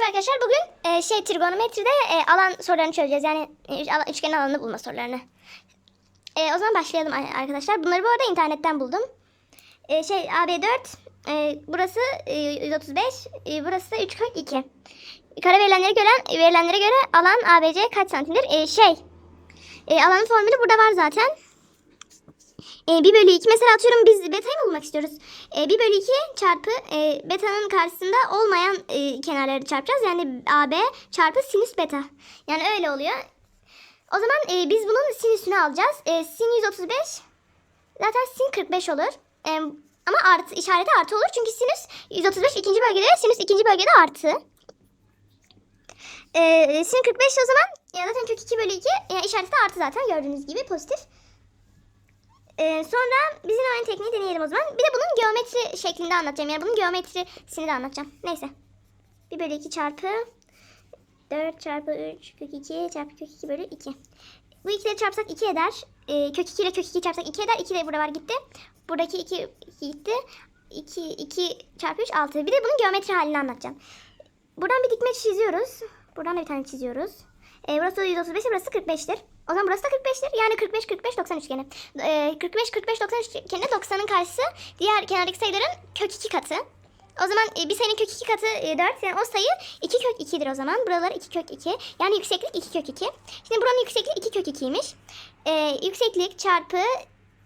Merhaba arkadaşlar. Bugün e, şey trigonometride e, alan sorularını çözeceğiz. Yani e, üçgenin alanını bulma sorularını. E, o zaman başlayalım ar- arkadaşlar. Bunları bu arada internetten buldum. E, şey AB4 e, burası e, 135 e, burası da 3 kök 2. Kare verilenlere göre verilenlere göre alan ABC kaç santimdir? E, şey e, alanın formülü burada var zaten. E, 1 bölü 2 mesela atıyorum biz beta'yı bulmak istiyoruz? E, 1 bölü 2 çarpı e, beta'nın karşısında olmayan e, kenarları çarpacağız. Yani AB çarpı sinüs beta. Yani öyle oluyor. O zaman e, biz bunun sinüsünü alacağız. E, sin 135 zaten sin 45 olur. E, ama artı işareti artı olur. Çünkü sinüs 135 ikinci bölgede sinüs ikinci bölgede artı. E, sin 45 o zaman ya zaten kök 2 bölü 2 yani işareti artı zaten gördüğünüz gibi pozitif. Ee, sonra bizim aynı tekniği deneyelim o zaman. Bir de bunun geometri şeklinde anlatacağım. Yani bunun geometrisini de anlatacağım. Neyse. 1 bölü 2 çarpı 4 çarpı 3 kök 2 çarpı kök 2 bölü 2. Bu ikileri çarpsak 2 eder. Ee, kök 2 ile kök 2 çarpsak 2 eder. 2 de burada var gitti. Buradaki 2, 2 gitti. 2, 2 çarpı 3 6. Bir de bunun geometri halini anlatacağım. Buradan bir dikme çiziyoruz. Buradan da bir tane çiziyoruz. Ee, burası 135, burası 45'tir. O zaman burası da 45'tir. Yani 45, 45, 90 üçgeni. Ee, 45, 45, 90 üçgeni 90'ın karşısı diğer kenardaki sayıların kök 2 katı. O zaman e, bir sayının kök 2 katı e, 4. Yani o sayı 2 kök 2'dir o zaman. Buralar 2 kök 2. Yani yükseklik 2 kök 2. Şimdi buranın yüksekliği 2 kök 2'ymiş. Ee, yükseklik çarpı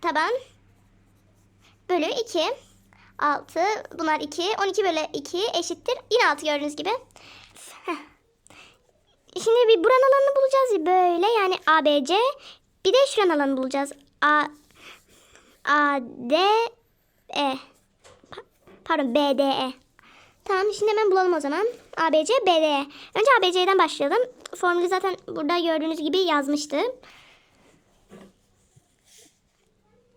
taban bölü 2. 6. Bunlar 2. 12 bölü 2 eşittir. Yine 6 gördüğünüz gibi. Heh. Şimdi bir buranın alanını bulacağız böyle yani ABC. Bir de şuranın alanını bulacağız. A A D E. Pa- Pardon B D E. Tamam şimdi hemen bulalım o zaman. ABC B D E. Önce ABC'den başlayalım. Formülü zaten burada gördüğünüz gibi yazmıştım.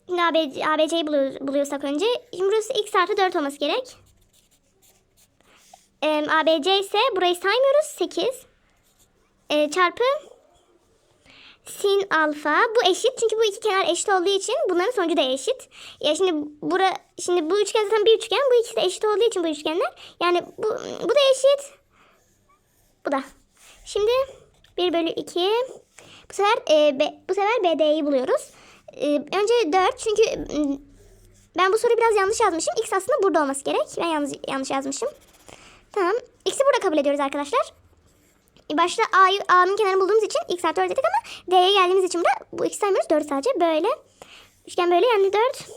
Şimdi ABC, ABC'yi buluyoruz, buluyorsak önce. Şimdi burası x artı 4 olması gerek. Ee, ABC ise burayı saymıyoruz. 8 e, çarpı sin alfa. Bu eşit çünkü bu iki kenar eşit olduğu için bunların sonucu da eşit. Ya şimdi bura şimdi bu üçgen zaten bir üçgen. Bu ikisi de eşit olduğu için bu üçgenler. Yani bu bu da eşit. Bu da. Şimdi 1 bölü 2. Bu sefer e, B- bu sefer BD'yi buluyoruz. E, önce 4 çünkü m, ben bu soruyu biraz yanlış yazmışım. X aslında burada olması gerek. Ben yanlış, yanlış yazmışım. Tamam. X'i burada kabul ediyoruz arkadaşlar. Başta A'yı A'nın kenarını bulduğumuz için x artı 4 dedik ama D'ye geldiğimiz için burada bu x saymıyoruz 4 sadece böyle. Üçgen böyle yani 4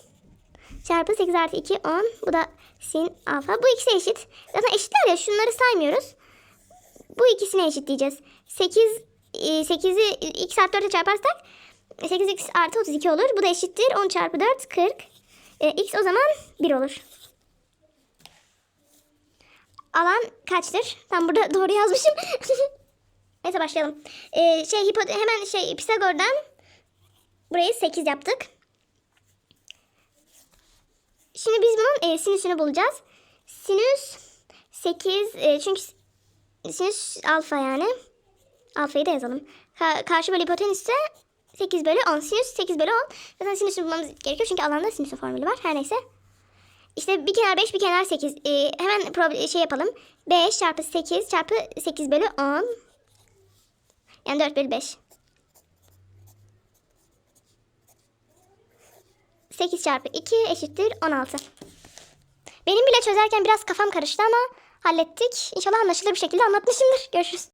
çarpı 8 artı 2 10. Bu da sin alfa. Bu ikisi eşit. Zaten eşitler ya şunları saymıyoruz. Bu ikisine eşit diyeceğiz. 8 8'i x artı 4'e çarparsak 8x artı 32 olur. Bu da eşittir. 10 çarpı 4 40. E, x o zaman 1 olur. Alan kaçtır? Ben burada doğru yazmışım. Neyse başlayalım. Ee, şey hipo hemen şey Pisagor'dan burayı 8 yaptık. Şimdi biz bunun e, sinüsünü bulacağız. Sinüs 8 e, çünkü sinüs alfa yani. Alfayı da yazalım. Ka- karşı bölü hipotenüs ise 8 bölü 10. Sinüs 8 bölü 10. Zaten sinüsünü bulmamız gerekiyor çünkü alanda sinüsün formülü var. Her neyse. İşte bir kenar 5 bir kenar 8. Ee, hemen şey yapalım. 5 çarpı 8 çarpı 8 bölü 10. Yani 4 bölü 5. 8 çarpı 2 eşittir 16. Benim bile çözerken biraz kafam karıştı ama hallettik. İnşallah anlaşılır bir şekilde anlatmışımdır. Görüşürüz.